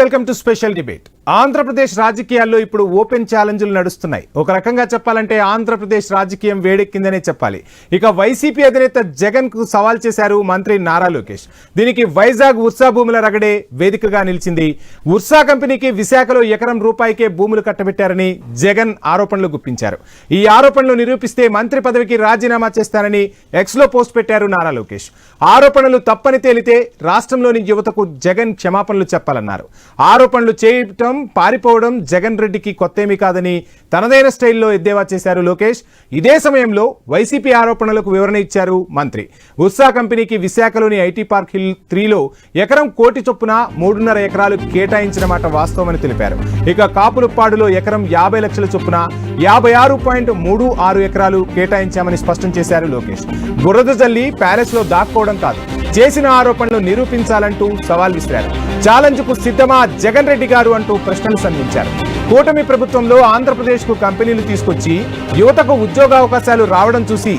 Welcome to special debate Andhra Pradesh రాజకీయాల్లో ఇప్పుడు open ఛాలెంజ్లు నడుస్తున్నాయి. ఒక రకంగా చెప్పాలంటే ఆంధ్రప్రదేశ్ రాజకీయం వేడెక్కిందనే చెప్పాలి. ఇక వైసీపీ అధినేత జగన్కు సవాల్ చేశారు మంత్రి నారా లోకేష్. దీనికి వైజాగ్ ఉర్సా భూముల రగడే వేదికగా నిలిచింది. ఉర్సా కంపెనీకి విశాఖలో ఎకరం రూపాయికే భూములు కట్టబెట్టారని జగన్ ఆరోపణలు గుప్పించారు. ఈ ఆరోపణలు నిరూపిస్తే మంత్రి పదవికి రాజీనామా చేస్తానని ఎక్స్లో పోస్ట్ పెట్టారు నారా లోకేష్. ఆరోపణలు తప్పని తేలితే రాష్ట్రంలోని యువతకు జగన్ క్షమాపణలు చెప్పాలన్నారు. ఆరోపణలు చేయటం పారిపోవడం జగన్ రెడ్డికి కొత్తేమీ కాదని తనదైన స్టైల్లో ఎద్దేవా చేశారు లోకేష్. ఇదే సమయంలో వైసీపీ ఆరోపణలకు వివరణ ఇచ్చారు మంత్రి. ఉత్సా కంపెనీకి విశాఖలోని ఐటీ పార్క్ హిల్ త్రీలో ఎకరం కోటి చొప్పున మూడున్నర ఎకరాలు కేటాయించిన మాట వాస్తవమని తెలిపారు. ఇక కాపులుప్పాడులో ఎకరం యాభై లక్షల చొప్పున యాభై ఆరు పాయింట్ మూడు ఆరు ఎకరాలు కేటాయించామని స్పష్టం చేశారు లోకేష్. బురద జల్లి ప్యాలెస్లో దాక్కోవడం కాదు. చేసిన ఆరోపణలు నిరూపించాలంటూ సవాల్ విసిరారు. ఛాలెంజ్కు సిద్ధమా జగన్ రెడ్డి గారు అంటూ ప్రశ్నలు సంధించారు. కూటమి ప్రభుత్వంలో ఆంధ్రప్రదేశ్కు కంపెనీలు తీసుకొచ్చి యువతకు ఉద్యోగావకాశాలు రావడం చూసి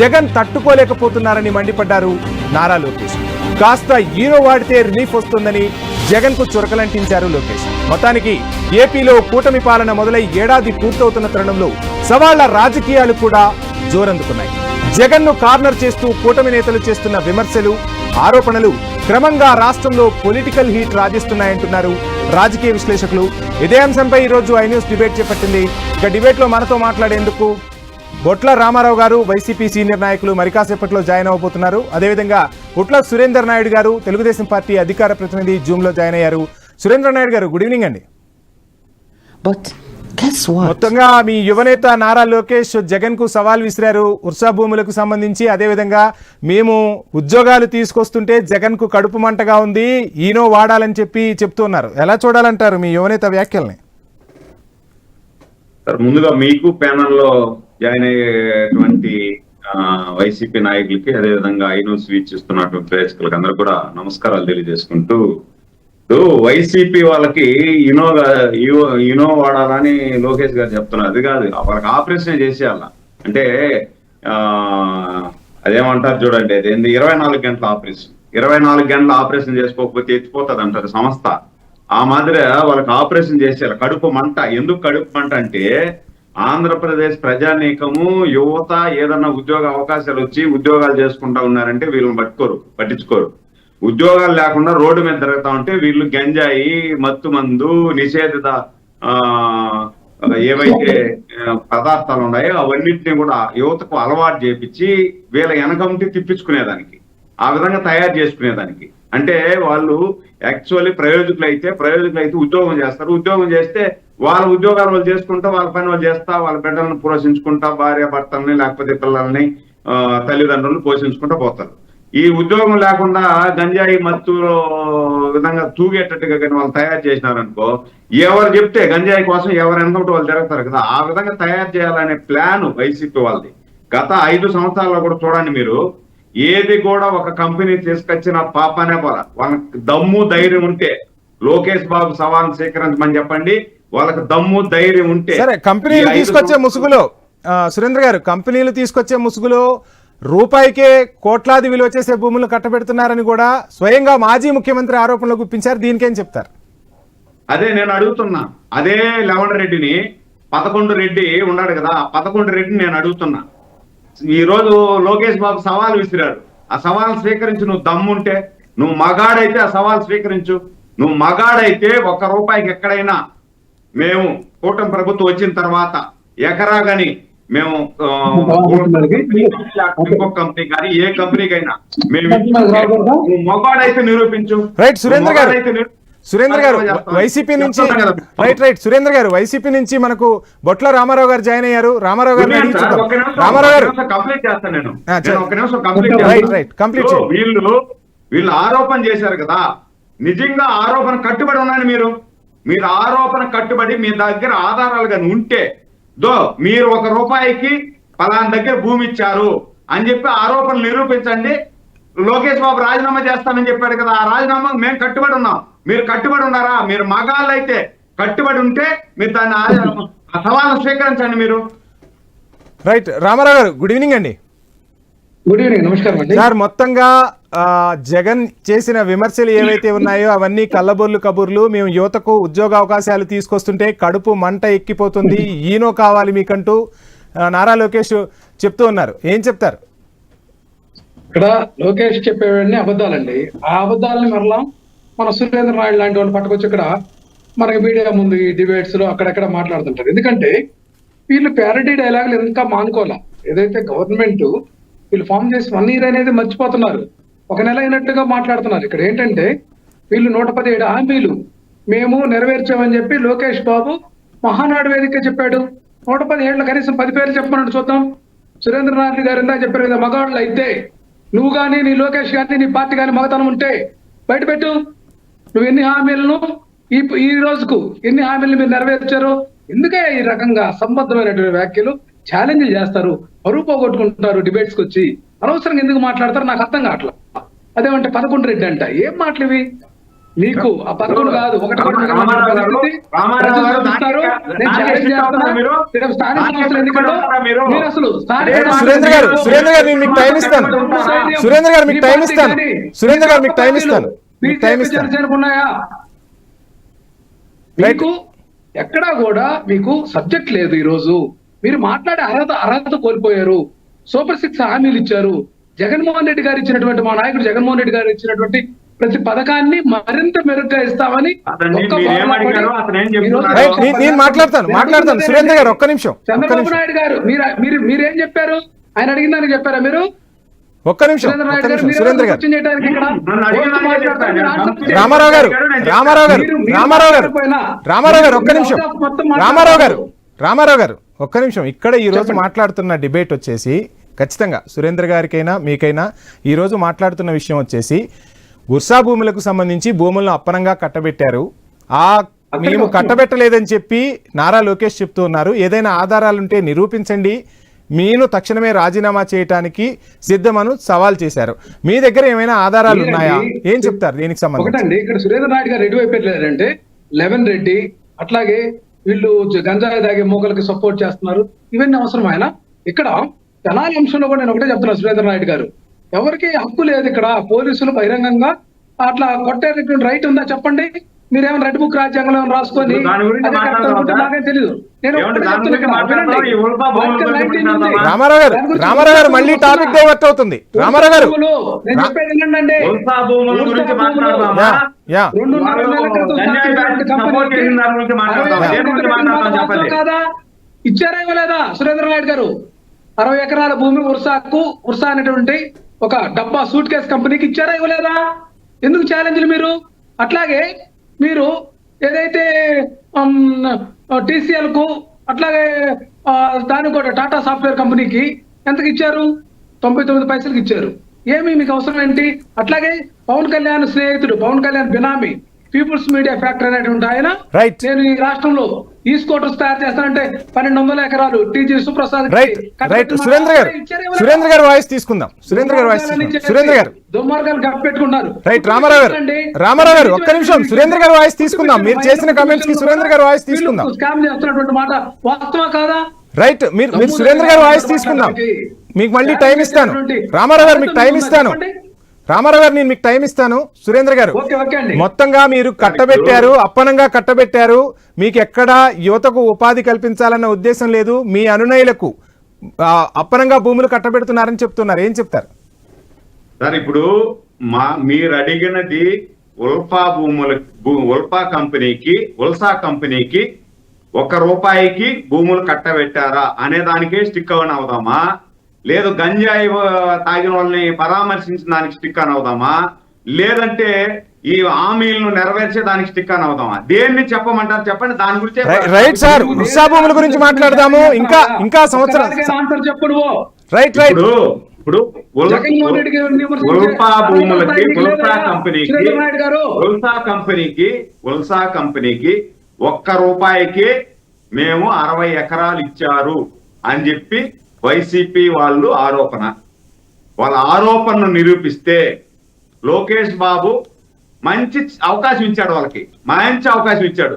జగన్ తట్టుకోలేకపోతున్నారని మండిపడ్డారు నారా లోకేష్. కాస్త హీరో వాడితే రిలీఫ్ వస్తుందని జగన్కు చురకలంటించారు లోకేష్. మొత్తానికి ఏపీలో కూటమి పాలన మొదలై ఏడాది పూర్తవుతున్న తరుణంలో సవాళ్ళ రాజకీయాలు కూడా జోరందుకున్నాయి. జగన్ను కార్నర్ చేస్తూ కూటమి నేతలు చేస్తున్న విమర్శలు ఆరోపణలు క్రమంగా రాష్ట్రంలో పొలిటికల్ హీట్ రాజిస్తున్నాయంటున్నారు రాజకీయ విశ్లేషకులు. ఇదే అంశంపై ఈరోజు ఐన్యూస్ ఐ న్యూస్ డిబేట్ చేపట్టింది. ఇక డిబేట్లో మనతో మాట్లాడేందుకు బొట్ల రామారావు గారు వైసీపీ సీనియర్ నాయకులు మరికాసేపట్లో జాయిన్ అవబోతున్నారు. అదేవిధంగా ఉట్ల సురేందర్ నాయుడు గారు తెలుగుదేశం పార్టీ అధికార ప్రతినిధి జూమ్లో జాయిన్ అయ్యారు. సురేంద్ర నాయుడు గారు గుడ్ ఈవినింగ్ అండి. బట్? మొత్తంగా మీ యువనేత నారా లోకేష్ జగన్కు సవాల్ విసిరారు. ఉర్సా భూములకు సంబంధించి అదేవిధంగా మేము ఉద్యోగాలు తీసుకొస్తుంటే జగన్కు కడుపు మంటగా ఉంది. ఈనో వాడాలని చెప్పి చెప్తున్నారు ఎలా చూడాలంటారు మీ యువనేత వ్యాఖ్యల్ని? సార్ ముందుగా మీకు ప్యానల్లో జాయిన్ అయ్యేటువంటి వైసీపీ నాయకులకి అదేవిధంగా ఐ న్యూస్ వీక్షిస్తున్నటువంటి ప్రేక్షకులకి అందరూ కూడా నమస్కారాలు తెలియజేసుకుంటూ ఇప్పుడు వైసీపీ వాళ్ళకి ఇనో ఇనో- వాడాలని లోకేష్ గారు చెప్తున్నారు. అది కాదు వాళ్ళకి ఆపరేషన్ చేసేయాల. అంటే ఆ అదేమంటారు చూడండి అది ఏంది ఇరవై నాలుగు గంటల ఆపరేషన్. ఇరవై నాలుగు గంటల ఆపరేషన్ చేసుకోకపోతే ఎత్తిపోతుంది అంటారు సంస్థ. ఆ మాదిరి వాళ్ళకి ఆపరేషన్ చేసేయాలి. కడుపు మంట. ఎందుకు కడుపు మంట అంటే ఆంధ్రప్రదేశ్ ప్రజానీకము యువత ఏదన్నా ఉద్యోగ అవకాశాలు వచ్చి ఉద్యోగాలు చేసుకుంటా ఉన్నారంటే వీళ్ళని పట్టుకోరు పట్టించుకోరు. ఉద్యోగాలు లేకుండా రోడ్డు మీద తిరుగుతా ఉంటే వీళ్ళు గంజాయి మత్తు మందు నిషేధిత ఆ ఏవైతే పదార్థాలు ఉన్నాయో అవన్నింటినీ కూడా యువతకు అలవాటు చేపించి వీళ్ళ వెనకంటి తిప్పించుకునేదానికి ఆ విధంగా తయారు చేసుకునేదానికి. అంటే వాళ్ళు యాక్చువల్లీ ప్రయోజకులు అయితే ప్రయోజకులు అయితే ఉద్యోగం చేస్తారు. ఉద్యోగం చేస్తే వాళ్ళ ఉద్యోగాలు వాళ్ళు చేసుకుంటా వాళ్ళ పని వాళ్ళు చేస్తా వాళ్ళ బిడ్డలను పోషించుకుంటా భార్య భర్తల్ని లేకపోతే పిల్లల్ని ఆ, తల్లిదండ్రులను పోషించుకుంటా పోతారు. ఈ ఉద్యోగం లేకుండా గంజాయి మత్తు విధంగా తూగేటట్టుగా కానీ వాళ్ళు తయారు చేసినారనుకో ఎవరు చెప్తే గంజాయి కోసం ఎవరు వెనకటి వాళ్ళు తిరుగుతారు కదా. ఆ విధంగా తయారు చేయాలనే ప్లాన్ వైసీపీ వాళ్ళది. గత ఐదు సంవత్సరాల్లో కూడా చూడండి మీరు ఏది కూడా ఒక కంపెనీ తీసుకొచ్చిన పాపనే పోల. వాళ్ళకి దమ్ము ధైర్యం ఉంటే లోకేష్ బాబు సవాల్ స్వీకరించమని చెప్పండి వాళ్ళకి దమ్ము ధైర్యం ఉంటే సరే కంపెనీలు తీసుకొచ్చే ముసుగులో సురేంద్ర గారు కంపెనీలు తీసుకొచ్చే ముసుగులో రూపాయికే కోట్లాది విలువ చేసే భూములు కట్టబెడుతున్నారని కూడా స్వయంగా మాజీ ముఖ్యమంత్రి ఆరోపణలు గుప్పించారు. దీనికేం చెప్తారు? అదే నేను అడుగుతున్నా. అదే లవణ రెడ్డిని పదకొండు రెడ్డి ఉన్నాడు కదా పదకొండు రెడ్డిని నేను అడుగుతున్నా. ఈ రోజు లోకేష్ బాబు సవాల్ విసిరాడు. ఆ సవాల్ స్వీకరించి నువ్వు దమ్ముంటే. నువ్వు మగాడైతే ఆ సవాల్ స్వీకరించు. నువ్వు మగాడైతే ఒక్క రూపాయికి ఎక్కడైనా మేము కూటమి ప్రభుత్వం వచ్చిన తర్వాత ఎకరా గాని మేము కంపెనీ కానీ ఏ కంపెనీకైనా మేము మగాడైతే నిరూపించు రైట్ సురేంద్ర గారు సురేంద్ర గారు. వైసీపీ నుంచి. రైట్ రైట్ సురేంద్ర గారు వైసీపీ నుంచి మనకు బొట్ల రామారావు గారు జాయిన్ అయ్యారు రామారావు నిమిషం, రామారావు గారు కంప్లీట్ చేస్తాను నేను ఆ, నేను చెప్పు. ఒక్క నిమిషం కంప్లీట్ రైట్. Right, complete. వీళ్ళు వీళ్ళు ఆరోపణ చేశారు కదా నిజంగా ఆరోపణ కట్టుబడి ఉన్నాను మీరు మీరు ఆరోపణ కట్టుబడి మీ దగ్గర ఆధారాలు కానీ ఉంటే దో మీరు ఒక రూపాయికి పలానా దగ్గర భూమి ఇచ్చారు అని చెప్పి ఆరోపణలు నిరూపించండి. లోకేష్ బాబు రాజీనామా చేస్తామని చెప్పాడు కదా ఆ రాజీనామా మేము కట్టుబడి ఉన్నాం. మీరు కట్టుబడి ఉన్నారా? మీరు మగాళ్ళు అయితే కట్టుబడి ఉంటే మీరు దాన్ని ఆ- సవాళ్ళను స్వీకరించండి మీరు. రైట్ రామారావు గారు గుడ్ ఈవినింగ్ అండి. గుడ్ ఈవినింగ్ నమస్కారం అండి. సార్ మొత్తంగా జగన్ చేసిన విమర్శలు ఏవైతే ఉన్నాయో అవన్నీ కళ్ళబొల్లు కబుర్లు. మేము యువతకు ఉద్యోగ అవకాశాలు తీసుకొస్తుంటే కడుపు మంట ఎక్కిపోతుంది. ఈనో కావాలి మీకంటూ నారా లోకేష్ చెప్తూ ఉన్నారు. ఏం చెప్తారు? ఇక్కడ లోకేష్ చెప్పేవన్నీ అబద్ధాలండి. ఆ అబద్ధాలని మరలా మన సురేంద్ర నాయుడు లాంటి వాళ్ళు పట్టుకొచ్చి ఇక్కడ మనకి మీడియా ముందు ఈ డిబేట్స్లో అక్కడక్కడ మాట్లాడుతుంటారు. ఎందుకంటే వీళ్ళు ప్యారడీ డైలాగులు ఇంకా మానుకోవాలా ఏదైతే గవర్నమెంట్ వీళ్ళు ఫామ్ చేసి వన్ ఇయర్ అనేది మర్చిపోతున్నారు. ఒక నెల అయినట్టుగా మాట్లాడుతున్నారు. ఇక్కడ ఏంటంటే వీళ్ళు నూట పదిహేడు హామీలు మేము నెరవేర్చామని చెప్పి లోకేష్ బాబు మహానాడు వేదిక చెప్పాడు. నూట పదిహేడులో కనీసం పది పేర్లు చెప్పమన్నాడు చూద్దాం. సురేంద్రనాథ్ గారు ఇందా చెప్పారు కదా మగవాళ్ళు అయితే. నువ్వు కానీ నీ లోకేష్ కానీ నీ పార్టీ కానీ మగతనం ఉంటే బయట పెట్టు. నువ్వు ఎన్ని హామీలను ఈ ఈ రోజుకు ఎన్ని హామీలను మీరు నెరవేర్చారు. ఎందుకే ఈ రకంగా సంబద్ధమైనటువంటి వ్యాఖ్యలు? ఛాలెంజ్ చేస్తారు పరువు పోగొట్టుకుంటారు డిబేట్స్కి వచ్చి అనవసరంగా ఎందుకు మాట్లాడతారు నాకు అర్థం కావట్లా. అదేమంటే పదకొండు రెడ్డి అంట ఏం మాటలు ఇవి మీకు ఆ పదకొండు కాదు ఒకటి సురేంద్ర గారు ఎన్నికల్లో సురేంద్ర గారు నేను మీకు టైం ఇస్తాను సురేంద్ర గారు మీకు టైం ఇస్తాను. కానీ, సురేంద్ర గారు మీకు టైం పార్టీలు, ఇస్తాను. మీకు టైం బీజేపీ ఇస్తాను. జనసేనకు ఉన్నాయా మీకు ఎక్కడా కూడా మీకు సబ్జెక్ట్ లేదు ఈ రోజు మీరు మాట్లాడే అర్హత అర్హత కోల్పోయారు. సూపర్ సిక్స్ హామీలు ఇచ్చారు. జగన్మోహన్ రెడ్డి గారు ఇచ్చినటువంటి మా నాయకుడు జగన్మోహన్ రెడ్డి గారు ఇచ్చినటువంటి ప్రతి పథకాన్ని మరింత మెరుగ్గా ఇస్తామని నేను- మాట్లాడతాను మాట్లాడతాను. సురేంద్ర గారు ఒక్క నిమిషం చంద్రబాబు నాయుడు గారు మీరు మీరు మీరేం చెప్పారు? ఆయన అడిగిందని చెప్పారా మీరు? ఒక్క నిమిషం సురేంద్ర గారు. రామారావు గారు రామారావు గారు మీరు- మీరు రామారావు గారు మాట్లాడకపోయినా, రామారావు గారు ఒక్క నిమిషం. రామారావు గారు. రామారావు గారు ఒక్క నిమిషం. ఇక్కడ ఈ రోజు చెప్పండి. మాట్లాడుతున్న డిబేట్ వచ్చేసి ఖచ్చితంగా సురేంద్ర గారికైనా మీకైనా ఈ రోజు మాట్లాడుతున్న విషయం వచ్చేసి గుర్సా భూములకు సంబంధించి భూములను అప్పనంగా కట్టబెట్టారు. ఆ మేము కట్టబెట్టలేదని చెప్పి నారా లోకేష్ చెప్తూ ఉన్నారు. ఏదైనా ఆధారాలుంటే నిరూపించండి. మీను తక్షణమే రాజీనామా చేయటానికి సిద్ధమను సవాల్ చేశారు. మీ దగ్గర ఏమైనా ఆధారాలు ఉన్నాయా? ఏం చెప్తారు దీనికి సంబంధించి? ఇక్కడ సురేంద్ర నాయుడు గారు వైపు వెళ్ళారంటే లెవెన్ రెడ్డి అట్లాగే వీళ్ళు గంజాయి తాగే మూకలకి సపోర్ట్ చేస్తున్నారు. ఇవన్నీ అవసరం ఆయన? ఇక్కడ జనాల అంశంలో కూడా నేను ఒకటే చెప్తున్నా సురేంద్ర నాయుడు గారు. ఎవరికి హక్కు లేదు ఇక్కడ. పోలీసులు బహిరంగంగా అట్లా కొట్టేటటువంటి రైట్ ఉందా చెప్పండి? మీరేమైనా రెడ్ బుక్ రాజ్యాంగంలో ఏమైనా రాసుకొని దాని గురించి అదే కరెక్ట్ మాట్లాడదాం అనుకుంటే సార్. నాకేం తెలియదు నేను ఏమండి, ఒకటే దాని చెప్తున్నా గురించి ఇక్కడ, మాట్లాడదాం, వినండి. ఈ ఉల్ఫా భూముల ఆర్టికల్ గురించి 19 ఉంది. మాట్లాడదాం. రామారావు గారు రామారావు మళ్ళీ. టాపిక్ డైవర్ట్ అవుతుంది రామారావు గారు. ఇచ్చారా ఇవ్వలేదా? సురేంద్ర నాయుడు గారు. అరవై ఎకరాల భూమి ఉర్సాకు ఉర్సా అనేటువంటి ఒక డబ్బా సూట్ కేస్ కంపెనీకి ఇచ్చారా ఇవ్వలేదా? ఎందుకు ఛాలెంజ్లు మీరు? అట్లాగే మీరు ఏదైతే టీసీఎల్కు అట్లాగే దాని దానికి కూడా టాటా సాఫ్ట్వేర్ కంపెనీకి ఎంతకి ఇచ్చారు? తొంభై తొమ్మిది పైసలకి ఇచ్చారు. ఏమి మీకు అవసరం ఏంటి? అట్లాగే పవన్ కళ్యాణ్ స్నేహితుడు Pawan Kalyan benami people's media factory అనేటువంటి ఆయన Right. నేను ఈ రాష్ట్రంలో ఈ స్కూటర్స్ తయారు చేస్తానంటే పన్నెండు వందల ఎకరాలు TG Suprasad right right. Surendra గారు? సురేంద్ర గారు వాయిస్ తీసుకుందాం. సురేంద్ర గారు వాయిస్ సురేంద్ర గారు. దుర్మార్గాలు కప్పెట్టుకున్నారు. రైట్ రామారావు గారు. రామారావు గారు ఒక్క నిమిషం. సురేంద్ర గారు వాయిస్ తీసుకుందాం. మీరు చేసిన కమెంట్స్కి సురేంద్ర గారు వాయిస్ తీసుకుందాం. స్కామ్ చేస్తున్నటువంటి మాట వాస్తవా కాదా? రైట్ మీరు మీరు సురేంద్ర గారు వాయిస్ తీసుకుందాం. మీకు మళ్ళీ టైం ఇస్తాను. రామారావు గారు మీకు టైం ఇస్తాను. రామారావు గారు నేను మీకు టైం ఇస్తాను. సురేంద్ర గారు మొత్తంగా మీరు కట్టబెట్టారు అప్పనంగా కట్టబెట్టారు. మీకు ఎక్కడా యువతకు ఉపాధి కల్పించాలన్న ఉద్దేశం లేదు. మీ అనునయులకు అప్పనంగా భూములు కట్టబెడుతున్నారని చెప్తున్నారు. ఏం చెప్తారు? సార్ ఇప్పుడు మా మీరు అడిగినది ఉల్ఫా భూముల ఉల్ఫా కంపెనీకి ఉల్సా కంపెనీకి ఒక రూపాయికి భూములు కట్టబెట్టారా అనే దానికే స్టిక్ అని అవుదామా లేదు గంజాయి తాగిన వాళ్ళని పరామర్శించిన దానికి స్టిక్ అని అవుదామా? లేదంటే ఈ హామీలను నెరవేర్చే దానికి స్టిక్ అని అవుదామా? దేన్ని చెప్పమంటారు చెప్పండి దాని గురించి రైట్ సార్ భూముల గురించి మాట్లాడదాము. ఇంకా ఇంకా సంవత్సరం ఆన్సర్ చెప్పడు. Right right. ఇప్పుడు ఇప్పుడు ఉల్- జగన్మోహన్ రెడ్డి గారిని విమర్శించే ఉల్ఫా భూములకి లేదా? కంపెనీకి ఉల్ఫా కంపెనీకి ఉల్సా కంపెనీకి ఒక్క రూపాయికి మేము అరవై ఎకరాలు ఇచ్చారు అని చెప్పి వైసీపీ వాళ్ళు ఆరోపణ. వాళ్ళ ఆరోపణను నిరూపిస్తే లోకేష్ బాబు మంచి అవకాశం ఇచ్చాడు వాళ్ళకి. మంచి అవకాశం ఇచ్చాడు.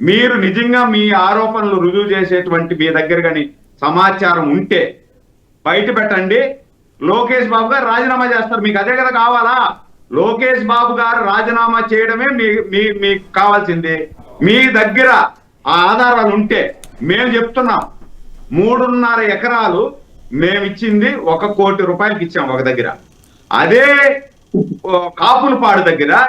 మీరు నిజంగా మీ ఆరోపణలు రుజువు చేసేటువంటి మీ దగ్గర కానీ సమాచారం ఉంటే బయట పెట్టండి. లోకేష్ బాబు గారు రాజీనామా చేస్తారు. మీకు అదే కదా కావాలా? లోకేష్ బాబు గారు రాజీనామా చేయడమే మీ మీ మీకు కావాల్సింది. మీ దగ్గర ఆ ఆధారాలు ఉంటే మేము చెప్తున్నాం. మూడున్నర ఎకరాలు మేమిచ్చింది ఒక కోటి రూపాయలకి ఇచ్చాం ఒక దగ్గర. అదే కాపులపాడు దగ్గర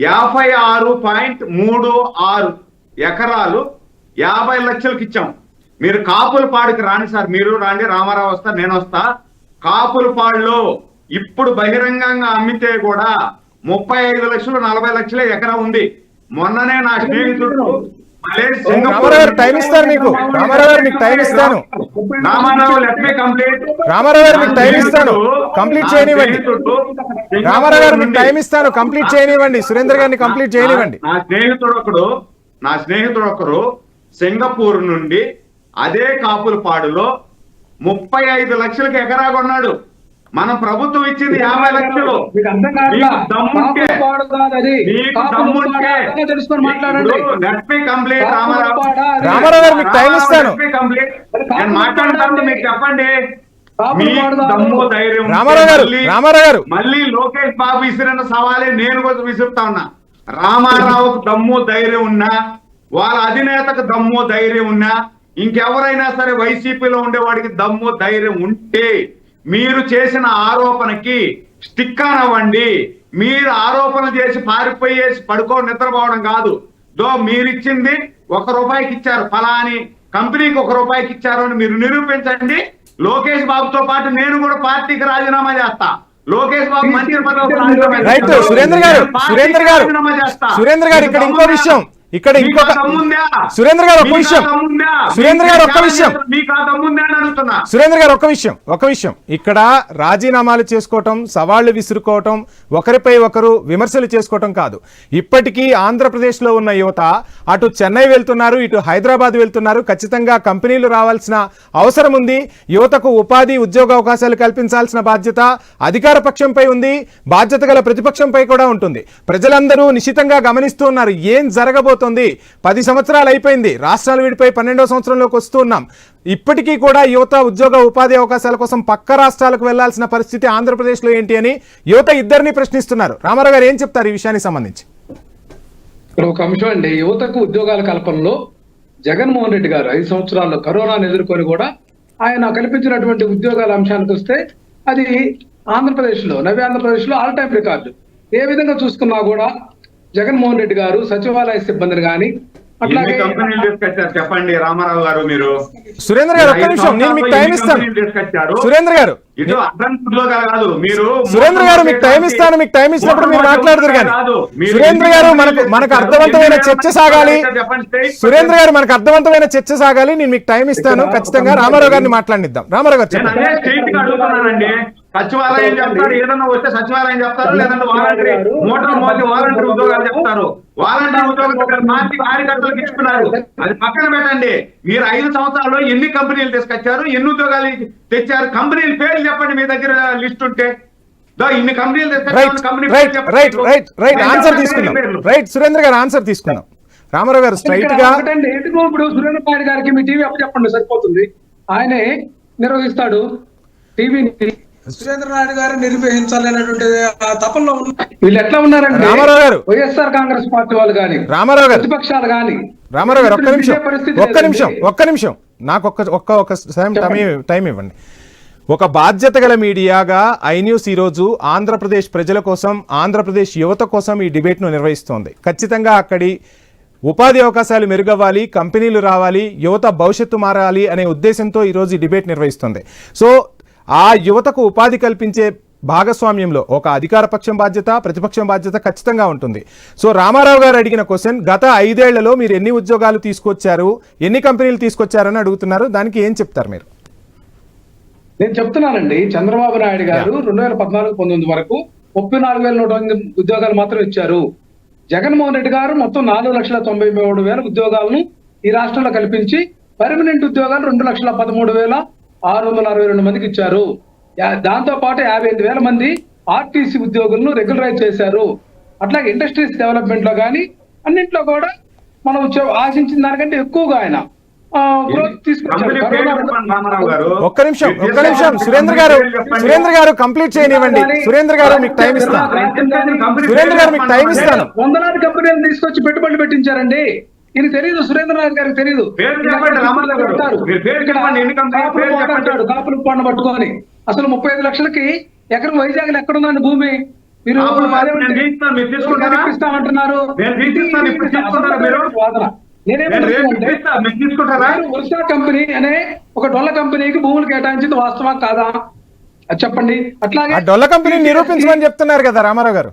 యాభై ఆరు పాయింట్ మూడు ఆరు ఎకరాలు యాభై లక్షలకి ఇచ్చాం. మీరు కాపులపాడుకి రాండి సార్. మీరు రాండి రామారావు వస్తా నేను వస్తా. కాపులపాడులో ఇప్పుడు బహిరంగంగా అమ్మితే కూడా ముప్పై ఐదు లక్షలు నలభై లక్షలే ఎకరా ఉంది. మొన్ననే నా స్నేహితుడు రామారావు గారు టైం ఇస్తారు మీకు. రామారావు గారు మీకు టైం ఇస్తాను. రామారావు గారు మీకు టైం ఇస్తాను. కంప్లీట్ చేయనివ్వండి. రామారావు గారు మీకు టైం ఇస్తాను కంప్లీట్ చేయనివ్వండి సురేందర్ గారిని కంప్లీట్ చేయనివ్వండి నా స్నేహితుడు ఒకడు నా స్నేహితుడు ఒకరు సింగపూర్ నుండి అదే కాపులపాడులో ముప్పై ఐదు లక్షలకి ఎకరా కొన్నాడు మన ప్రభుత్వం ఇచ్చింది యాభై లక్షలు. మీకు కంప్లీట్ రామారావు. రామారావు గారు టైం ఇస్తాను. నేను చెప్పండి. రామారావు గారు, మళ్ళీ- రామారావు గారు. మళ్ళీ లోకేష్ బాబు విసిరిన సవాలే నేను కూడా విసురుతా ఉన్నా. రామారావుకు దమ్ము ధైర్యం ఉన్నా వాళ్ళ అధినేతకు దమ్ము ధైర్యం ఉన్నా ఇంకెవరైనా సరే వైసీపీలో ఉండేవాడికి దమ్ము ధైర్యం ఉంటే మీరు చేసిన ఆరోపణకి స్టిక్ ఆన్ అవ్వండి మీరు ఆరోపణ చేసి పారిపోయేసి పడుకో నిద్రపోవడం కాదు దో మీరిచ్చింది ఒక రూపాయికి ఇచ్చారు ఫలాని కంపెనీకి ఒక రూపాయికి ఇచ్చారు అని మీరు నిరూపించండి లోకేష్ బాబుతో పాటు నేను కూడా పార్టీకి రాజీనామా చేస్తా లోకేష్ బాబు మంత్రి పదవి. సురేంద్ర గారు సురేంద్ర గారు రాజీనామా చేస్తా. సురేంద్ర గారు ఇక్కడ ఇంకో? విషయం ఇక్కడ ఇంకొక? సురేంద్ర గారు ఒక్క విషయం? సురేంద్ర గారు ఒక్క విషయం. సురేంద్ర గారు ఒక విషయం ఒక విషయం. ఇక్కడ రాజీనామాలు చేసుకోవటం సవాళ్ళు విసురుకోవటం ఒకరిపై ఒకరు విమర్శలు చేసుకోవటం కాదు. ఇప్పటికీ ఆంధ్రప్రదేశ్లో ఉన్న యువత అటు చెన్నై వెళ్తున్నారు ఇటు హైదరాబాద్ వెళ్తున్నారు. ఖచ్చితంగా కంపెనీలు రావాల్సిన అవసరం ఉంది. యువతకు ఉపాధి ఉద్యోగ అవకాశాలు కల్పించాల్సిన బాధ్యత అధికార పక్షంపై ఉంది. బాధ్యత గల ప్రతిపక్షంపై కూడా ఉంటుంది. ప్రజలందరూ నిశితంగా గమనిస్తూ ఉన్నారు. ఏం జరగబోతోంది పది సంవత్సరాలు అయిపోయింది. రాష్ట్రాలు విడిపోయి పన్నెండో సంవత్సరంలోకి వస్తూ ఉన్నాం. ఇప్పటికీ కూడా యువత ఉద్యోగ ఉపాధి అవకాశాల కోసం పక్క రాష్ట్రాలకు వెళ్ళాల్సిన పరిస్థితి ఆంధ్రప్రదేశ్లో ఏంటి అని యువత ఇద్దరిని ప్రశ్నిస్తున్నారు. రామారావు గారు ఏం చెప్తారు ఈ విషయానికి సంబంధించి? ఇక్కడ ఒక అంశం అండి. యువతకు ఉద్యోగాల కల్పనలో జగన్మోహన్ రెడ్డి గారు ఐదు సంవత్సరాల్లో కరోనాను ఎదుర్కొని కూడా ఆయన కల్పించినటువంటి ఉద్యోగాల అంశానికి వస్తే అది ఆంధ్రప్రదేశ్లో నవ్య ఆంధ్రప్రదేశ్లో ఆల్ టైం రికార్డు ఏ విధంగా చూసుకున్నా కూడా జగన్మోహన్ రెడ్డి గారు సచివాలయ సిబ్బందిని కానీ ఎన్ని అట్లాగే కంపెనీలు తీసుకొచ్చారు చెప్పండి రామారావు గారు మీరు? సురేంద్ర గారు ఒక్క నిమిషం నేను మీకు టైం ఇస్తాను. తీసుకొచ్చారు? సురేంద్ర గారు ఇటు అడ్వాన్స్ ఉద్యోగాలు కాదు. మీరు సురేంద్ర గారు మీకు టైం ఇస్తాను మీకు టైం ఇచ్చినప్పుడు మీరు మాట్లాడదురు కానీ. సురేంద్ర గారు మనకు మనకు అర్థవంతమైన చర్చ సాగాలి. సురేంద్ర గారు మనకు అర్థవంతమైన చర్చ సాగాలి. నేను మీకు టైం ఇస్తాను. ఖచ్చితంగా రామారావు గారిని మాట్లాడిద్దాం రామారావు గారు నేను చెప్పండి సచివాలయం చెప్తారు ఏదన్నా వస్తే సచివాలయం చెప్తారు లేదంటే వాలంటరీ మోటార్ మోసి వాలంటరీ ఉద్యోగాలు చెప్తారు. వాలంటరీ ఉద్యోగాలు పార్టీ కార్యకర్తలకు ఇచ్చుకున్నారు. అది పక్కన పెట్టండి. మీరు ఐదు సంవత్సరాల్లో ఎన్ని కంపెనీలు తీసుకొచ్చారు ఎన్ని ఉద్యోగాలు తెచ్చారు కంపెనీల పేర్లు చెప్పండి మీ దగ్గర లిస్ట్ ఉంటే. దో ఇన్ని కంపెనీలు రైట్ తెచ్చారు company right right right right answer తీసుకుందాం రైట్ సురేంద్ర గారు ఆన్సర్ తీసుకుందాం రామారావు గారు స్ట్రైట్గా ఇప్పుడు సురేంద్ర నాయుడు గారికి మీ టీవీ అప్పు చెప్పండి సరిపోతుంది. ఆయనే నిర్వహిస్తాడు టీవీని సురేంద్ర నాయుడు గారు ఉన్న వీళ్ళు ఎట్లా ఉన్నారంటే రామారావు గారు. వైఎస్ఆర్ కాంగ్రెస్ పార్టీ వాళ్ళు కానీ రామారావు గారు. ప్రతిపక్షాలు కానీ. రామారావు గారు ఒక్క నిమిషం ఒక్క నిమిషం. ఒక్క నిమిషం. నాకు ఒక్క ఒక్క ఒక్క టైం టైం- ఇవ్వండి. ఒక బాధ్యత గల మీడియాగా ఐ న్యూస్ ఈరోజు ఆంధ్రప్రదేశ్ ప్రజల కోసం ఆంధ్రప్రదేశ్ యువత కోసం ఈ డిబేట్ను నిర్వహిస్తోంది. ఖచ్చితంగా అక్కడి ఉపాధి అవకాశాలు మెరుగవ్వాలి కంపెనీలు రావాలి యువత భవిష్యత్తు మారాలి అనే ఉద్దేశంతో ఈరోజు ఈ డిబేట్ నిర్వహిస్తుంది. సో ఆ యువతకు ఉపాధి కల్పించే భాగస్వామ్యంలో ఒక అధికార పక్షం బాధ్యత ప్రతిపక్షం బాధ్యత ఖచ్చితంగా ఉంటుంది. సో రామారావు గారు అడిగిన క్వశ్చన్ గత ఐదేళ్ళలో మీరు ఎన్ని ఉద్యోగాలు తీసుకొచ్చారు ఎన్ని కంపెనీలు తీసుకొచ్చారని అడుగుతున్నారు దానికి ఏం చెప్తారు మీరు? నేను చెప్తున్నానండి. చంద్రబాబు నాయుడు గారు రెండు వేల పద్నాలుగు పంతొమ్మిది వరకు ముప్పై నాలుగు వేల నూట ఉద్యోగాలు మాత్రం ఇచ్చారు. జగన్మోహన్ రెడ్డి గారు మొత్తం నాలుగు లక్షల తొంభై మూడు వేల ఉద్యోగాలను ఈ రాష్ట్రంలో కల్పించి పర్మనెంట్ ఉద్యోగాలు రెండు లక్షల పదమూడు వేల ఆరు వందల అరవై రెండు మందికి ఇచ్చారు. దాంతో పాటు యాభై ఎనిమిది వేల మంది ఆర్టీసీ ఉద్యోగులను రెగ్యులరైజ్ చేశారు. అట్లాగే ఇండస్ట్రీస్ డెవలప్మెంట్లో కానీ అన్నింటిలో కూడా మనం ఆశించిన దానికంటే ఎక్కువగా ఆయన ఒక్క నిమిషం ఒక్క నిమిషం. సురేంద్ర గారు. సురేంద్ర గారు కంప్లీట్ చేయనివ్వండి. సురేంద్ర గారు మీకు టైం ఇస్తాను. సురేంద్ర గారు మీకు టైం ఇస్తాను. వందలాది కంపెనీలు తీసుకొచ్చి పెట్టుబడులు పెట్టించారండి. ఇది తెలియదు సురేంద్రనాథ్ గారికి తెలియదు పేరు చెప్పండి, రామారావు గారు. మీరు పేరు చెప్పండి, ఎన్ని కంపెనీలు పేరు చెప్పండి. కాపులు పండు పట్టుకొని. అసలు ముప్పై ఐదు లక్షలకి ఎకరం వైజాగ్ ఎక్కడ ఉందండి భూమి? మీరు? ఇస్తామంటున్నారు మీరు వర్షా కంపెనీ అనే ఒక డొల్ల కంపెనీకి భూములు కేటాయించింది వాస్తవా కాదా? చెప్పండి. అట్లాగే ఆ డొల్ల కంపెనీని నిరూపించమని చెప్తున్నారు కదా రామారావు గారు.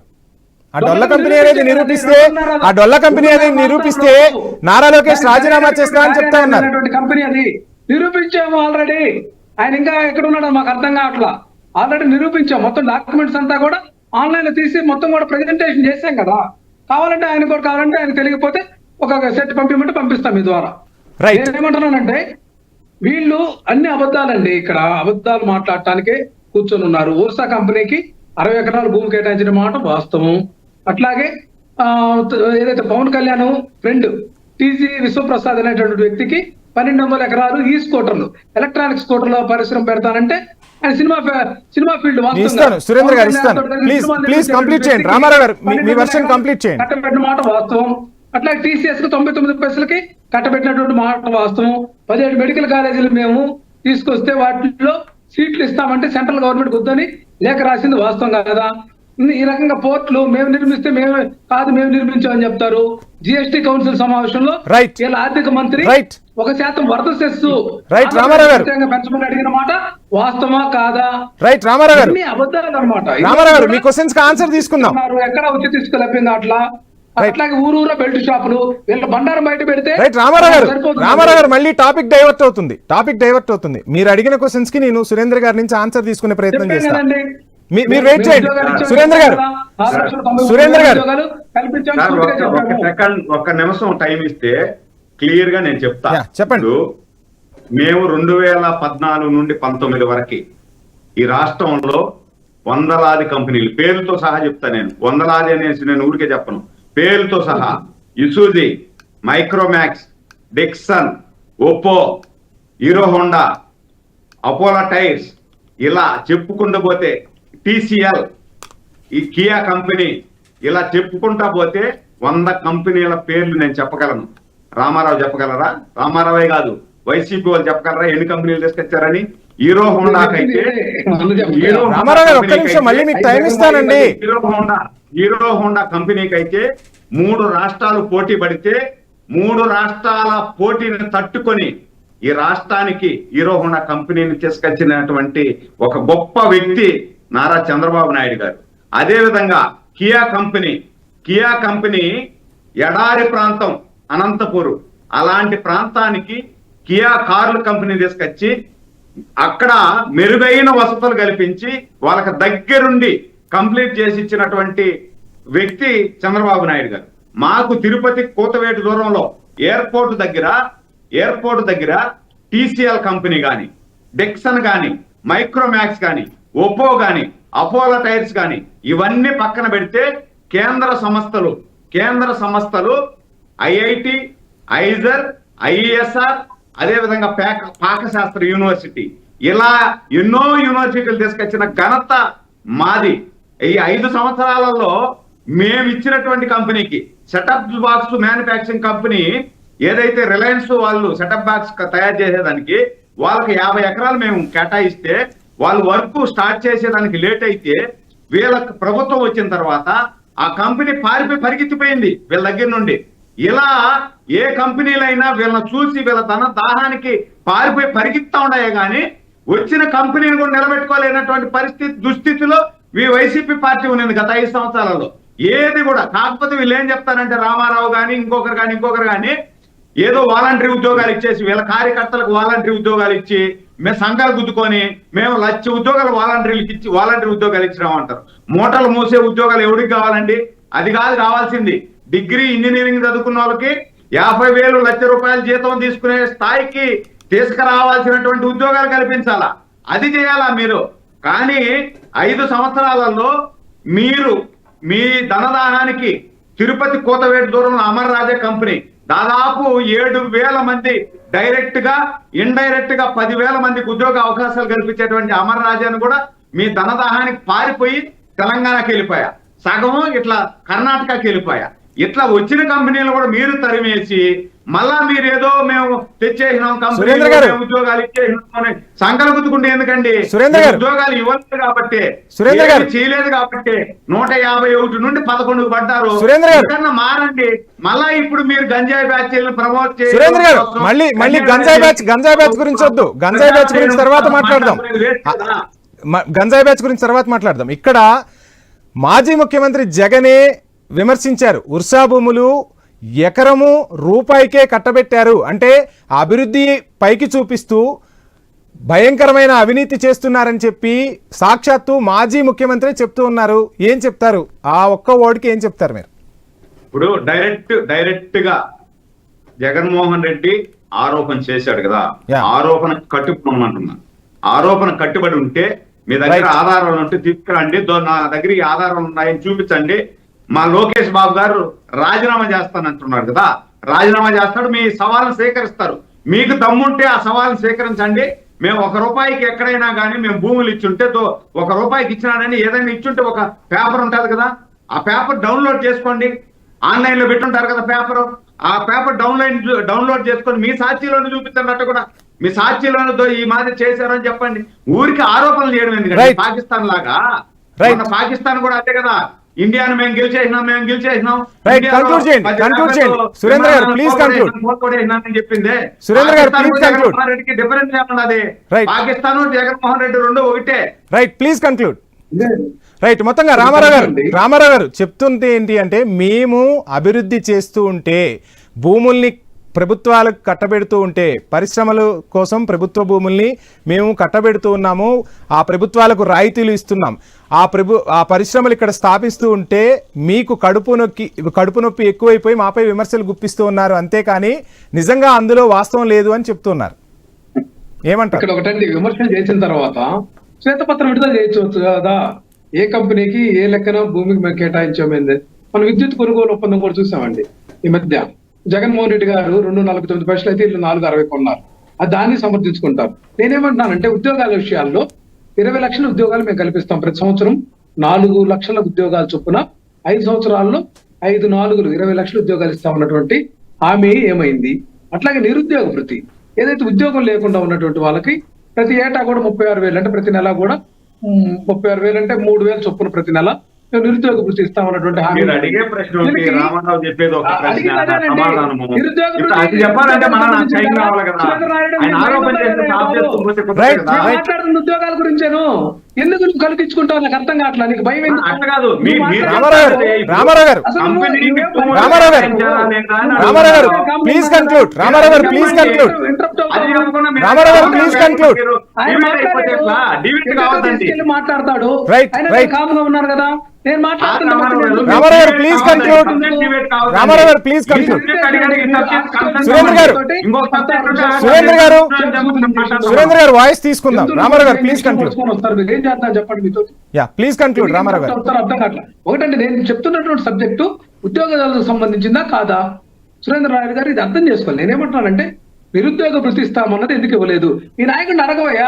ఆ డొల్ల కంపెనీ అనేది నిరూపిస్తే ఆ డొల్ల కంపెనీ అనేది నిరూపిస్తే నారా లోకేష్ రాజీనామా చేస్తామని చెప్తా ఉన్నారు. కంపెనీ అది. నిరూపించాము ఆల్రెడీ. ఆయన ఇంకా ఎక్కడ ఉన్నాడో మాకు అర్థం కావట్లా. ఆల్రెడీ నిరూపించాం. మొత్తం డాక్యుమెంట్స్ అంతా కూడా ఆన్లైన్లో తీసి మొత్తం కూడా ప్రెజెంటేషన్ చేశాం కదా. కావాలంటే ఆయన కూడా కావాలంటే ఆయన తెలియకపోతే ఒక సెట్ పంపించమంటే పంపిస్తాం మీ ద్వారా. నేనేమంటున్నానంటే వీళ్ళు అన్ని అబద్ధాలండి ఇక్కడ. అబద్ధాలు మాట్లాడటానికే కూర్చొని ఉన్నారు. ఓర్సా కంపెనీకి అరవై ఎకరాల భూమి కేటాయించిన మాట వాస్తవం. అట్లాగే ఆ, ఏదైతే పవన్ కళ్యాణ్ ఫ్రెండ్ టీజీ విశ్వప్రసాద్ అనేటువంటి వ్యక్తికి పన్నెండు వందల ఎకరాలు ఈ స్కూటర్లు ఎలక్ట్రానిక్ స్కూటర్ల పరిశ్రమ పెడతానంటే ఆయన సినిమా సినిమా ఫీల్డ్ నేను ఇస్తాను, సురేంద్ర గారు ఇస్తాను. Please complete చేయండి. రామారావు గారు, మీ- version complete చేయండి. కట్టబెట్టిన మాట వాస్తవం అట్లా టీసీఎస్కు తొంభై తొమ్మిది పైసలకి కట్టబెట్టినటువంటి మాట వాస్తవం పదిహేడు మెడికల్ కాలేజీలు మేము తీసుకొస్తే వాటిలో సీట్లు ఇస్తామంటే సెంట్రల్ గవర్నమెంట్ వద్దని లేఖ రాసింది వాస్తవం కదా ఈ రకంగా పోర్టులు మేము నిర్మిస్తే మేము కాదు మేము నిర్మించామని చెప్తారు జిఎస్టీ కౌన్సిల్ సమావేశంలో Right. వీళ్ళ ఆర్థిక మంత్రి Right. ఒక శాతం వరద సెస్ Right, రామారావు గారు. పెంచమని అడిగిన మాట వాస్తవా కాదా రైట్ రామారావు గారు అబద్ధాలు అనమాట రామారావు గారు మీ క్వశ్చన్స్కి ఆన్సర్ తీసుకుందాం. ఎక్కడ వచ్చి తీసుకెళ్ళిపోయింది అట్లా. అట్లాగే ఊరూరా బెల్ట్ షాపులు వీళ్ళ బండారం బయట పెడితే రైట్ రామారావు గారు. రామారావు గారు మళ్ళీ టాపిక్ డైవర్ట్ అవుతుంది టాపిక్ డైవర్ట్ అవుతుంది మీరు అడిగిన క్వశ్చన్స్కి నేను సురేంద్ర గారి నుంచి ఆన్సర్ తీసుకునే ప్రయత్నం చేస్తాను మీరు వెయిట్ చేయండి. సురేంద్ర గారు. సురేంద్ర గారు. ఒక్క- ఒక్క నిమిషం టైం ఇస్తే క్లియర్గా నేను చెప్తా. చెప్పండి. మేము రెండు వేల పద్నాలుగు నుండి పంతొమ్మిది వరకు ఈ రాష్ట్రంలో వందలాది కంపెనీలు పేర్లతో సహా చెప్తా నేను. వందలాది అనేసి నేను ఊరికే చెప్పను. పేర్లతో సహా Isuzu Micromax Dixon Oppo Hero Honda Apollo tyres ఇలా చెప్పుకుంటూ పోతే టీసీఎల్ ఈ కియా కంపెనీ ఇలా చెప్పుకుంటా పోతే వంద కంపెనీల పేర్లు నేను చెప్పగలను. రామారావు చెప్పగలరా? రామారావే కాదు వైసీపీ వాళ్ళు చెప్పగలరా? ఎన్ని కంపెనీలు తీసుకొచ్చారని? హీరో హోండాకైతే హీరో హోండా హీరో హోండా కంపెనీకి అయితే మూడు రాష్ట్రాలు పోటీ పడితే మూడు రాష్ట్రాల పోటీని తట్టుకొని ఈ రాష్ట్రానికి హీరో హోండా కంపెనీని తీసుకొచ్చినటువంటి ఒక గొప్ప వ్యక్తి నారా చంద్రబాబు నాయుడు గారు. అదే విధంగా కియా కంపెనీ కియా కంపెనీ ఎడారి ప్రాంతం అనంతపూర్. అలాంటి ప్రాంతానికి కియా కార్ల కంపెనీ తీసుకొచ్చి అక్కడ మెరుగైన వసతులు కల్పించి వాళ్ళకి దగ్గరుండి కంప్లీట్ చేసి ఇచ్చినటువంటి వ్యక్తి చంద్రబాబు నాయుడు గారు. మాకు తిరుపతి కూతవేటు దూరంలో ఎయిర్పోర్ట్ దగ్గర ఎయిర్పోర్ట్ దగ్గర టీసీఎల్ కంపెనీ కానీ డెక్సన్ కానీ మైక్రోమాక్స్ కానీ ఒప్పో కానీ అపోలో టైర్స్ కానీ ఇవన్నీ పక్కన పెడితే కేంద్ర సంస్థలు కేంద్ర సంస్థలు ఐఐటి ఐజర్ ఐఎస్ఆర్ అదేవిధంగా పాక పాకశాస్త్ర యూనివర్సిటీ. ఇలా ఎన్నో యూనివర్సిటీలు తీసుకొచ్చిన ఘనత మాది. ఈ ఐదు సంవత్సరాలలో మేము ఇచ్చినటువంటి కంపెనీకి సెటప్ బాక్స్ మ్యానుఫ్యాక్చరింగ్ కంపెనీ ఏదైతే రిలయన్స్ వాళ్ళు సెటప్ బాక్స్ తయారు చేసేదానికి వాళ్ళకి యాభై ఎకరాలు మేము కేటాయిస్తే వాళ్ళు వర్క్ స్టార్ట్ చేసేదానికి లేట్ అయితే వీళ్ళకి ప్రభుత్వం వచ్చిన తర్వాత ఆ కంపెనీ పారిపోయి పరిగెత్తిపోయింది వీళ్ళ దగ్గర నుండి. ఇలా ఏ కంపెనీలైనా వీళ్ళని చూసి వీళ్ళ తన దాహానికి పారిపోయి పరిగెత్తా ఉన్నాయే కానీ వచ్చిన కంపెనీని కూడా నిలబెట్టుకోలేనటువంటి పరిస్థితి దుస్థితిలో మీ వైసీపీ పార్టీ ఉన్నది గత ఐదు సంవత్సరాలలో. ఏది కూడా కాకపోతే వీళ్ళు ఏం చెప్తారంటే రామారావు కానీ ఇంకొకరు కానీ ఇంకొకరు కానీ ఏదో వాలంటరీ ఉద్యోగాలు ఇచ్చేసి వీళ్ళ కార్యకర్తలకు వాలంటరీ ఉద్యోగాలు ఇచ్చి మేము సంఘాలు గుద్దుకొని మేము లక్ష ఉద్యోగాలు వాలంటీర్లకు ఇచ్చి వాలంటీర్ ఉద్యోగాలు ఇచ్చినామంటారు మూటలు మూసే ఉద్యోగాలు ఎవరికి కావాలండి? అది కాదు కావాల్సింది డిగ్రీ ఇంజనీరింగ్ చదువుకున్న వాళ్ళకి యాభై వేలు లక్ష రూపాయల జీతం తీసుకునే స్థాయికి తీసుకురావాల్సినటువంటి ఉద్యోగాలు కల్పించాలా? అది చేయాలా మీరు? కానీ ఐదు సంవత్సరాలలో మీరు మీ ధనదానానికి తిరుపతి కోతవేటు దూరంలో అమర్ రాజా కంపెనీ దాదాపు ఏడు వేల మంది డైరెక్ట్గా ఇండైరెక్ట్గా పదివేల మందికి ఉద్యోగ అవకాశాలు కల్పించేటువంటి అమర్ రాజాను కూడా మీ ధనదాహానికి పారిపోయి తెలంగాణకి వెళ్ళిపోయా. సగం ఇట్లా కర్ణాటకకి వెళ్ళిపోయా. ఇట్లా వచ్చిన కంపెనీలు కూడా మీరు తరిమేసి మళ్ళా మీరు ఏదో మేము తెచ్చేసినాం. కంపెనీ ఉద్యోగాలు ఇచ్చేసినాం సంకల గుద్దుకుంటే ఎందుకండి. ఉద్యోగాలు ఇవ్వలేదు కాబట్టి సురేంద్ర గారు. చేయలేదు కాబట్టి నూట యాభై ఒకటి నుండి పదకొండుకు పడ్డారు సురేంద్ర గారు. మారండి మళ్ళా ఇప్పుడు మీరు గంజాయి బ్యాచ్లను ప్రమోట్ చేసి సురేంద్ర గారు మళ్ళీ మళ్ళీ గంజాయి బ్యాచ్ గంజాయి బ్యాచ్ గురించి వద్దు గంజాయి బ్యాచ్ గురించి తర్వాత మాట్లాడదాం గంజాయి బ్యాచ్ గురించి తర్వాత మాట్లాడదాం ఇక్కడ మాజీ ముఖ్యమంత్రి జగనే విమర్శించారు ఉర్సా భూములు ఎకరము రూపాయికే కట్టబెట్టారు. అంటే అభివృద్ధి పైకి చూపిస్తూ భయంకరమైన అవినీతి చేస్తున్నారని చెప్పి సాక్షాత్తు మాజీ ముఖ్యమంత్రి చెప్తూ ఉన్నారు. ఏం చెప్తారు? ఆ ఒక్క ఓడికి ఏం చెప్తారు మీరు? ఇప్పుడు డైరెక్ట్ డైరెక్ట్గా జగన్మోహన్ రెడ్డి ఆరోపణ చేశాడు కదా. ఆరోపణ కట్టుకోమంటున్నా ఆరోపణ కట్టుబడి ఉంటే మీ దగ్గర. ఆధారాలు ఉంటే తీసుకురండి. నా దగ్గర ఈ ఆధారాలు ఉన్నాయని చూపించండి. మా లోకేష్ బాబు గారు రాజీనామా చేస్తానంటున్నారు కదా రాజీనామా చేస్తాడు మీ సవాల్ని స్వీకరిస్తారు. మీకు దమ్ముంటే ఆ సవాల్ని స్వీకరించండి. మేము ఒక రూపాయికి ఎక్కడైనా కానీ మేము భూములు ఇచ్చుంటే ఒక రూపాయికి ఇచ్చినాడని ఏదైనా ఇచ్చుంటే ఒక పేపర్ ఉంటది కదా ఆ పేపర్ డౌన్లోడ్ చేసుకోండి. ఆన్లైన్లో పెట్టుంటారు కదా పేపర్ ఆ పేపర్ డౌన్లైన్ డౌన్లోడ్ చేసుకొని మీ సాక్షిలోనే చూపించినట్టు కూడా మీ సాక్షిలోనే ఈ మాదిరి చేశారని చెప్పండి. ఊరికి ఆరోపణలు చేయడం ఎందుకంటే. పాకిస్తాన్ లాగా. పాకిస్తాన్ కూడా అంతే కదా ఇండియాను మేము గెలిచేసినాం మేము గెలిచేసినాం చేయండి, చేయండి. సురేంద్ర గారు, చెప్పిందే సురేంద్ర గారు. జగన్మోహన్ రెడ్డికి డిఫరెన్స్ ఏమన్నది Right. పాకిస్తాన్ జగన్మోహన్ రెడ్డి రెండు ఒకటే రైట్ ప్లీజ్ కన్క్లూడ్ ఇదే. రైట్ మొత్తంగా రామారావు గారు. రామారావు గారు చెప్తుంది ఏంటి అంటే మేము అభివృద్ధి చేస్తూ ఉంటే భూముల్ని ప్రభుత్వాలకు కట్టబెడుతూ ఉంటే పరిశ్రమల కోసం ప్రభుత్వ భూముల్ని మేము కట్టబెడుతూ ఉన్నాము ఆ ప్రభుత్వాలకు రాయితీలు ఇస్తున్నాం. ఆ ప్రభు ఆ పరిశ్రమలు ఇక్కడ స్థాపిస్తూ ఉంటే మీకు కడుపు నొక్కి కడుపు నొప్పి ఎక్కువైపోయి మాపై విమర్శలు గుప్పిస్తూ ఉన్నారు. అంతేకాని నిజంగా అందులో వాస్తవం లేదు అని చెప్తున్నారు ఏమంటారు? ఇక్కడ ఒకటండి విమర్శలు చేసిన తర్వాత శ్వేతపత్రం విడుదల చేయొచ్చు కదా? ఏ కంపెనీకి ఏ లెక్కన భూమికి మేము కేటాయించామైంది మనం విద్యుత్ కొనుగోలు ఒప్పందం కూడా చూసామండి ఈ మధ్య. జగన్మోహన్ రెడ్డి గారు రెండు నలభై తొమ్మిది పైసలు అయితే వీళ్ళు నాలుగు అరవై కొన్నారు. అది దాన్ని సమర్థించుకుంటారు. నేనేమంటున్నానంటే ఉద్యోగాల విషయాల్లో ఇరవై లక్షల ఉద్యోగాలు మేము కల్పిస్తాం ప్రతి సంవత్సరం. నాలుగు లక్షల ఉద్యోగాలు చొప్పున ఐదు సంవత్సరాల్లో ఐదు నాలుగులు ఇరవై లక్షల ఉద్యోగాలు ఇస్తామన్నటువంటి హామీ ఏమైంది? అట్లాగే నిరుద్యోగ వృత్తి. ఏదైతే ఉద్యోగం లేకుండా ఉన్నటువంటి వాళ్ళకి ప్రతి ఏటా కూడా ముప్పై ఆరు వేలు అంటే ప్రతి నెల కూడా ముప్పై ఆరు వేలు అంటే మూడు వేలు చొప్పున ప్రతి నెల నిరుద్యోగ వృత్తి ఇస్తామన్నటువంటి మీరు అడిగే ప్రశ్న రామారావు చెప్పేది ఒక ప్రశ్న. సమాధానము. అది చెప్పాలంటే మన నాకు టైం కావాలి కదా. సురేంద్ర నాయుడు ఆయన ఆరోపణ చేస్తూ ఉద్యోగాల గురించేను. ఎందుకు నువ్వు కల్పించుకుంటావు నాకు అర్థం కావట్లా నీకు భయం ఎందుకు? కాదు. రామారావు గారు, రామారావు గారు. రామారావు గారు. please conclude. రామారావు గారు, చెప్పకుండా మీరు- రామారావు గారు, కావద్దండి తీసుకెళ్ళి మాట్లాడతాడు. కామ్గా ఉన్నారు కదా నేను రామారావు గారు. డిబేట్ కావద్దండి. రామారావు గారు, subject concern సురేంద్ర గారు. సురేంద్ర గారు. సురేంద్ర గారు వాయిస్ తీసుకుందాం రామారావు గారు ప్లీజ్ కన్క్లూడ్ చేస్తారు చెప్పండి మీతో. యా ప్లీజ్ కన్క్లూడ్ రామారావు గారు. అర్థం కావట్లా. ఒకటండి నేను చెప్తున్నటువంటి సబ్జెక్టు ఉద్యోగాలకు సంబంధించిందా కాదా? సురేంద్ర నాయుడు గారు ఇది అర్థం చేసుకోవాలి. నేనేమంటున్నానంటే నిరుద్యోగ వృత్తి ఇస్తామన్నది ఎందుకు ఇవ్వలేదు? మీ నాయకుడిని అడగవయ్యా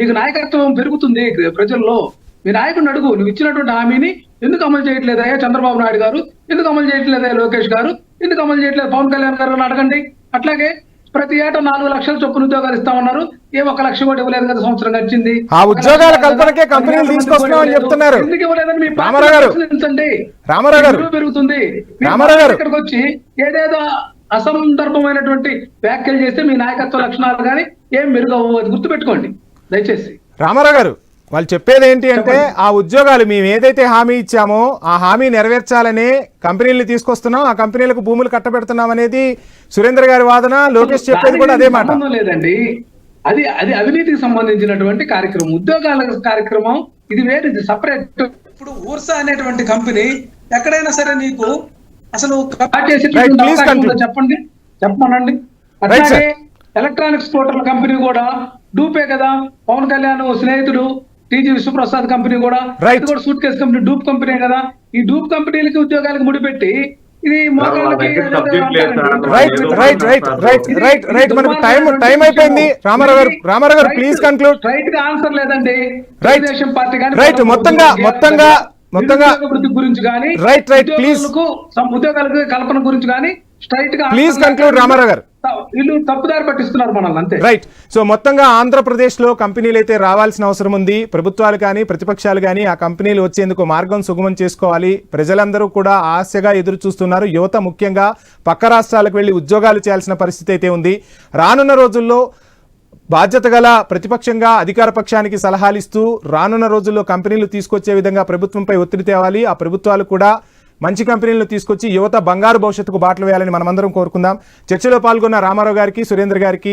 నీకు నాయకత్వం పెరుగుతుంది ప్రజల్లో. మీ నాయకుడిని అడుగు నువ్వు ఇచ్చినటువంటి హామీని ఎందుకు అమలు చేయట్లేదయ్యా చంద్రబాబు నాయుడు గారు? ఎందుకు అమలు చేయట్లేదయ్యా లోకేష్ గారు? ఎందుకు అమలు చేయట్లేదు? పవన్ కళ్యాణ్ గారు అడగండి. అట్లాగే ప్రతి ఏటా నాలుగు లక్షల చొప్పున ఉద్యోగాలు ఇస్తామన్నారు. ఏ ఒక లక్ష కూడా ఇవ్వలేదు కదా సంవత్సరం గడిచింది. ఆ ఉద్యోగాల కల్పనకే కంపెనీలు తీసుకొస్తున్నామని చెప్తున్నారు. రామారావు గారు. రామారావు పెరుగుతుంది? రామారావు గారు. ఇక్కడికి వచ్చి ఏదేదో అసందర్భమైనటువంటి వ్యాఖ్యలు చేస్తే మీ నాయకత్వ లక్షణాలు కానీ ఏం మెరుగవు అది గుర్తుపెట్టుకోండి. దయచేసి. రామారావు గారు వాళ్ళు చెప్పేది ఏంటి అంటే ఆ ఉద్యోగాలు మేము ఏదైతే హామీ ఇచ్చామో ఆ హామీ నెరవేర్చాలనే కంపెనీలు తీసుకొస్తున్నాం. ఆ కంపెనీలకు భూములు కట్టబెడుతున్నాం అనేది సురేంద్ర గారి వాదన లోకేష్ చెప్పేది కూడా అదే మాట. లేదండి. అది అది అవినీతికి సంబంధించినటువంటి కార్యక్రమం. ఉద్యోగాల కార్యక్రమం ఇది వేరు ఇది సపరేట్ ఇప్పుడు ఊర్సా అనేటువంటి కంపెనీ ఎక్కడైనా సరే నీకు అసలు చెప్పండి. చెప్పమనండి. అట్లాగే ఎలక్ట్రానిక్ స్కూటర్ల కంపెనీ కూడా డూపే కదా. పవన్ కళ్యాణ్ స్నేహితుడు టీజీ విశ్వప్రసాద్ కంపెనీ కూడా. కూడా suit case company dupe company కదా. ఈ డూప్ కంపెనీలకి ఉద్యోగాలకు ముడిపెట్టి right right right right right right మనకు టైం టైం అయిపోయింది విషయం. రామారావు గారు ఇది Ramarao garu right- please conclude రైట్గా answer లేదండి రైట్. తెలుగుదేశం పార్టీ కానీ రైట్. ప్రభుత్వం మొత్తంగా- మొత్తంగా- మొత్తంగా- గురించి కానీ రైట్, రైట్, ప్లీజ్. ఉద్యోగులకు కల్పన గురించి కానీ స్ట్రైట్గా ప్లీజ్ కన్క్లూడ్ రామారావు గారు వీళ్ళు తప్పుదారి పట్టిస్తున్నారు మనల్ని అంతే. రైట్ సో మొత్తంగా ఆంధ్రప్రదేశ్లో కంపెనీలు అయితే రావాల్సిన అవసరం ఉంది. ప్రభుత్వాలు కానీ ప్రతిపక్షాలు కానీ ఆ కంపెనీలు వచ్చేందుకు మార్గం సుగమం చేసుకోవాలి. ప్రజలందరూ కూడా ఆశగా ఎదురు చూస్తున్నారు. యువత ముఖ్యంగా పక్క రాష్ట్రాలకు వెళ్ళి ఉద్యోగాలు చేయాల్సిన పరిస్థితి అయితే ఉంది. రానున్న రోజుల్లో బాధ్యత గల ప్రతిపక్షంగా అధికార పక్షానికి సలహాలు ఇస్తూ రానున్న రోజుల్లో కంపెనీలు తీసుకొచ్చే విధంగా ప్రభుత్వంపై ఒత్తిడి తేవాలి. ఆ ప్రభుత్వాలు కూడా మంచి కంపెనీలను తీసుకొచ్చి యువత బంగారు భవిష్యత్తుకు బాటలు వేయాలని మనమందరం కోరుకుందాం. చర్చలో పాల్గొన్న రామారావు గారికి సురేంద్ర గారికి